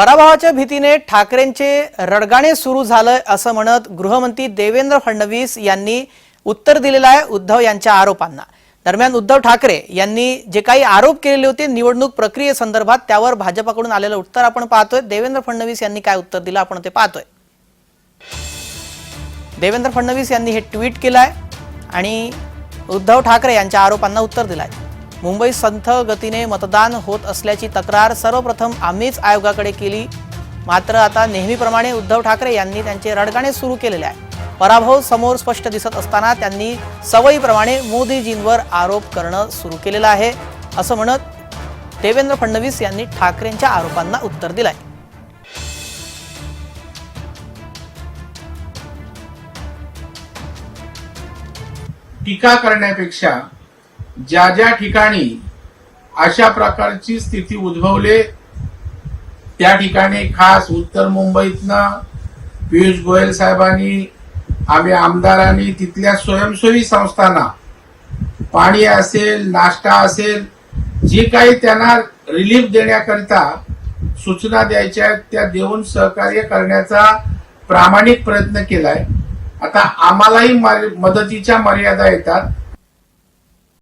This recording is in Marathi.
पराभवाच्या भीतीने ठाकरेंचे रडगाणे सुरू झालंय असं म्हणत गृहमंत्री देवेंद्र फडणवीस यांनी उत्तर दिलेलं आहे उद्धव यांच्या आरोपांना. दरम्यान उद्धव ठाकरे यांनी जे काही आरोप केलेले होते निवडणूक प्रक्रियेसंदर्भात त्यावर भाजपाकडून आलेलं उत्तर आपण पाहतोय. देवेंद्र फडणवीस यांनी काय उत्तर दिलं आपण ते पाहतोय. देवेंद्र फडणवीस यांनी हे ट्विट केलं आहे आणि उद्धव ठाकरे यांच्या आरोपांना उत्तर दिलं आहे मुंबईत संथ गतीने मतदान होत असल्याची तक्रार सर्वप्रथम आम्हीच आयोगाकडे केली. मात्र आता नेहमीप्रमाणे उद्धव ठाकरे यांनी त्यांचे रडगाणे सुरू केलेले आहे. पराभव समोर स्पष्ट दिसत असताना त्यांनी सवयीप्रमाणे मोदीजींवर आरोप करणं सुरू केलेलं आहे. असं म्हणत देवेंद्र फडणवीस यांनी ठाकरेंच्या आरोपांना उत्तर दिलंय. टीका करण्यापेक्षा ज्या ज्या ठिकाणी अशा प्रकारची स्थिती उद्भवले त्या ठिकाणी खास उत्तर मुंबईतनं पियुष गोयल साहेबांनी आम्ही आमदारांनी तिथल्या स्वयंसेवी संस्थांना पाणी असेल नाश्ता असेल जी काही त्यांना रिलीफ देण्याकरिता सूचना द्यायच्या आहेत त्या देऊन सहकार्य करण्याचा प्रामाणिक प्रयत्न केलाय. आता आम्हालाही मर- मदतीच्या मर्यादा येतात.